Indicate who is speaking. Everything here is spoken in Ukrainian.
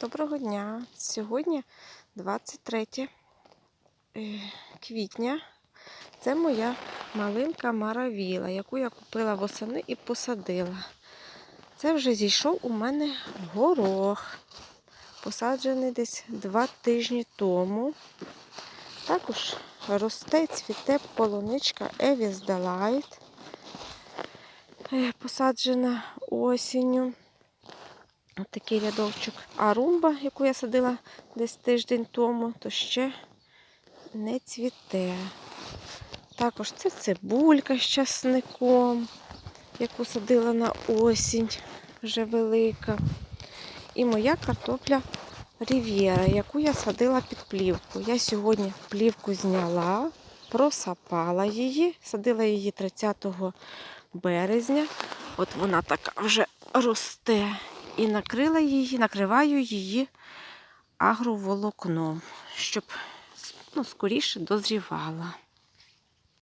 Speaker 1: Доброго дня! Сьогодні 23 е, квітня. Це моя малинка Маравіла, яку я купила восени і посадила. Це вже зійшов у мене горох, посаджений десь два тижні тому. Також росте, цвіте полуничка Evis Delight, е, посаджена осінню. Такий рядочок. А румба, яку я садила десь тиждень тому, то ще не цвіте. Також це цибулька з часником, яку садила на осінь, вже велика. І моя картопля Рів'єра, яку я садила під плівку. Я сьогодні плівку зняла, просапала її, садила її 30 березня. От вона така вже росте. І накрила її, накриваю її агроволокном, щоб ну, скоріше дозрівала.